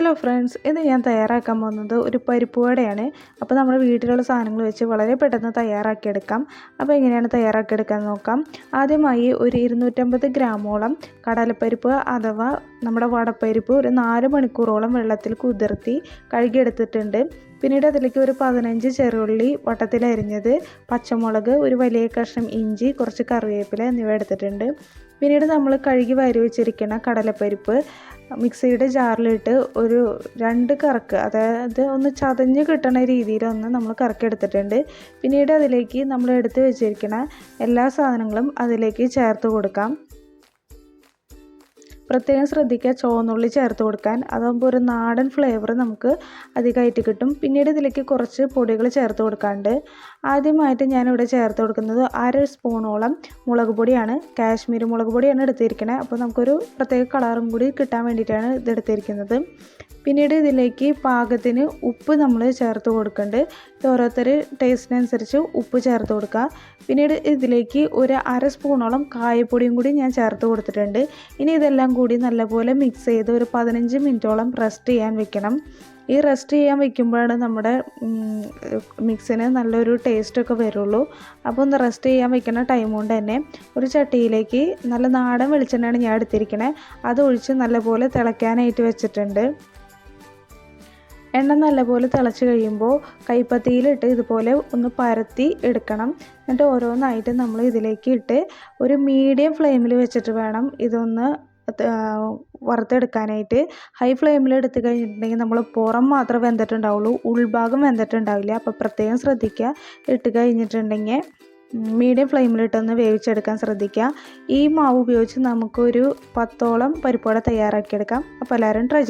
Hello friends ഇന്ന് ഞാൻ തയ്യാറാക്കാൻ പോകുന്നത് ഒരു പരിപ്പ് വടയാണ്. അപ്പോൾ നമ്മൾ വീട്ടിലുള്ള സാധനങ്ങൾ വെച്ച് വളരെ പെട്ടെന്ന് തയ്യാറാക്കിയെടുക്കാം. അപ്പോൾ എങ്ങനെയാണ് തയ്യാറാക്കിയെടുക്കാൻ നോക്കാം. ആദ്യമായി ഒരു ഇരുന്നൂറ്റമ്പത് ഗ്രാമോളം കടലപ്പരിപ്പ് അഥവാ നമ്മുടെ വടപ്പരിപ്പ് ഒരു നാല് മണിക്കൂറോളം വെള്ളത്തിൽ കുതിർത്തി കഴുകിയെടുത്തിട്ടുണ്ട്. പിന്നീട് അതിലേക്ക് ഒരു പതിനഞ്ച് ചെറുള്ളി വട്ടത്തിലരിഞ്ഞത് പച്ചമുളക് ഒരു വലിയ കഷ്ണം ഇഞ്ചി കുറച്ച് കറിവേപ്പില എന്നിവ എടുത്തിട്ടുണ്ട്. പിന്നീട് നമ്മൾ കഴുകി വരി വെച്ചിരിക്കുന്ന കടലപ്പരിപ്പ് മിക്സിയുടെ ജാറിലിട്ട് ഒരു രണ്ട് കറക്ക് അതായത് ഒന്ന് ചതഞ്ഞ് കിട്ടണ രീതിയിലൊന്ന് നമ്മൾ കറക്കെടുത്തിട്ടുണ്ട് പിന്നീട് അതിലേക്ക് നമ്മൾ എടുത്ത് വെച്ചിരിക്കുന്ന എല്ലാ സാധനങ്ങളും അതിലേക്ക് ചേർത്ത് കൊടുക്കാം. പ്രത്യേകം ശ്രദ്ധിക്കുക. ചുവന്നുള്ളി ചേർത്ത് കൊടുക്കാൻ. അതാകുമ്പോൾ ഒരു നാടൻ ഫ്ലേവർ നമുക്ക് അധികമായിട്ട് കിട്ടും. പിന്നീട് ഇതിലേക്ക് കുറച്ച് പൊടികൾ ചേർത്ത് കൊടുക്കാണ്ട്. ആദ്യമായിട്ട് ഞാനിവിടെ ചേർത്ത് കൊടുക്കുന്നത് അര സ്പൂണോളം മുളക് പൊടിയാണ്. കാശ്മീരി മുളക് പൊടിയാണ് എടുത്തിരിക്കുന്നത് അപ്പോൾ നമുക്കൊരു പ്രത്യേക കളറും കൂടി കിട്ടാൻ വേണ്ടിയിട്ടാണ് ഇത് എടുത്തിരിക്കുന്നത്. പിന്നീട് ഇതിലേക്ക് പാകത്തിന് ഉപ്പ് നമ്മൾ ചേർത്ത് കൊടുക്കുന്നുണ്ട് ഇത് ഓരോരുത്തർ ടേസ്റ്റിനനുസരിച്ച് ഉപ്പ് ചേർത്ത് കൊടുക്കുക പിന്നീട് ഇതിലേക്ക് ഒരു അര സ്പൂണോളം കായപ്പൊടിയും കൂടി ഞാൻ ചേർത്ത് കൊടുത്തിട്ടുണ്ട്. ഇനി ഇതെല്ലാം കൂടി നല്ലപോലെ മിക്സ് ചെയ്ത് ഒരു പതിനഞ്ച് മിനിറ്റോളം റെസ്റ്റ് ചെയ്യാൻ വെക്കണം. ഈ റെസ്റ്റ് ചെയ്യാൻ വെക്കുമ്പോഴാണ് നമ്മുടെ മിക്സിന് നല്ലൊരു ടേസ്റ്റൊക്കെ വരുള്ളൂ. അപ്പോൾ ഒന്ന് റെസ്റ്റ് ചെയ്യാൻ വെക്കുന്ന ടൈം കൊണ്ട് തന്നെ ഒരു ചട്ടിയിലേക്ക് നല്ല നാടൻ വെളിച്ചെണ്ണയാണ് ഞാൻ എടുത്തിരിക്കണേ. അത് ഒഴിച്ച് നല്ലപോലെ തിളയ്ക്കാനായിട്ട് വെച്ചിട്ടുണ്ട്. എണ്ണ നല്ലപോലെ തിളച്ച് കഴിയുമ്പോൾ കൈപ്പത്തിയിലിട്ട് ഇതുപോലെ ഒന്ന് പരത്തി എടുക്കണം. എന്നിട്ട് ഓരോന്നായിട്ട് നമ്മൾ ഇതിലേക്ക് ഇട്ട് ഒരു മീഡിയം ഫ്ലെയിമിൽ വെച്ചിട്ട് വേണം ഇതൊന്ന് വറുത്തെടുക്കാനായിട്ട്. ഹൈ ഫ്ലെയിമിൽ എടുത്ത് കഴിഞ്ഞിട്ടുണ്ടെങ്കിൽ നമ്മൾ പുറം മാത്രമേ വെന്തിട്ടുണ്ടാവുള്ളൂ ഉൾഭാഗം വെന്തിട്ടുണ്ടാവില്ല. അപ്പോൾ പ്രത്യേകം ശ്രദ്ധിക്കുക. ഇട്ട് കഴിഞ്ഞിട്ടുണ്ടെങ്കിൽ മീഡിയം ഫ്ലെയിമിലിട്ടൊന്ന് വേവിച്ചെടുക്കാൻ ശ്രദ്ധിക്കുക. ഈ മാവ് ഉപയോഗിച്ച് നമുക്കൊരു പത്തോളം പരിപ്പോടെ തയ്യാറാക്കിയെടുക്കാം. അപ്പോൾ എല്ലാവരും ട്രൈ